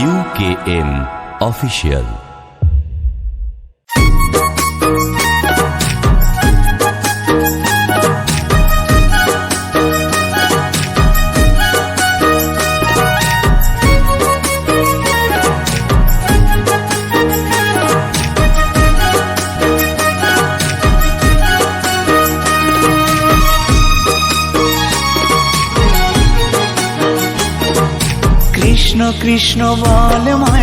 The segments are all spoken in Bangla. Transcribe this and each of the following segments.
ইউকেএম অফিসিয়াল কৃষ্ণ বল ময়না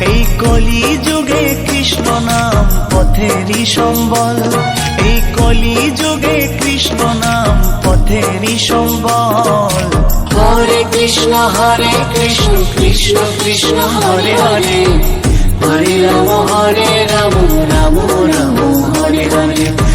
এই কলি যুগে কৃষ্ণ নাম পথেরই সম্বল। এই কলি যুগে কৃষ্ণ নাম পথেরই সম্বল। হরে কৃষ্ণ হরে কৃষ্ণ কৃষ্ণ কৃষ্ণ, হরে হরে। হরে রাম হরে রাম রাম রাম, হরে হরে।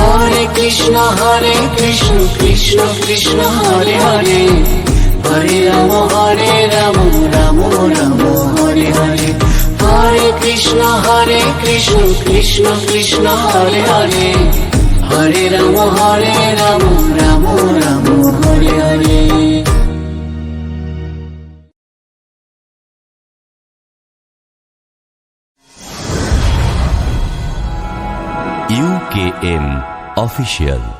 হরে কৃষ্ণ হরে কৃষ্ণ কৃষ্ণ কৃষ্ণ, হরে হরে। হরে রাম হরে রাম রাম রাম, হরে হরে। হরে কৃষ্ণ হরে কৃষ্ণ কৃষ্ণ কৃষ্ণ, হরে হরে। হরে রাম হরে রাম রাম রাম, হরে হরে। ইউকেএম অফিসিয়াল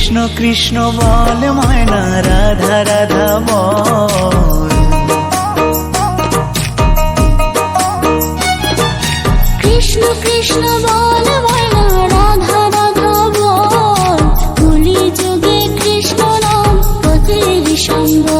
কৃষ্ণ কৃষ্ণ বল ময়না, রাধা রাধা বল। কৃষ্ণ কৃষ্ণ বল ময়না, রাধা রাধা বল। কলি যুগে কৃষ্ণ নাম সম্বল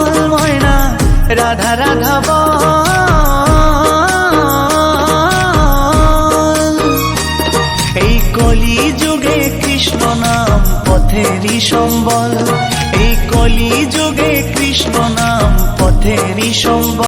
বল ময়না, রাধা রাধা বল। এই কলি যুগে কৃষ্ণ নাম পথেরই সম্বল। এই কলি যুগে কৃষ্ণ নাম পথেরই সম্বল।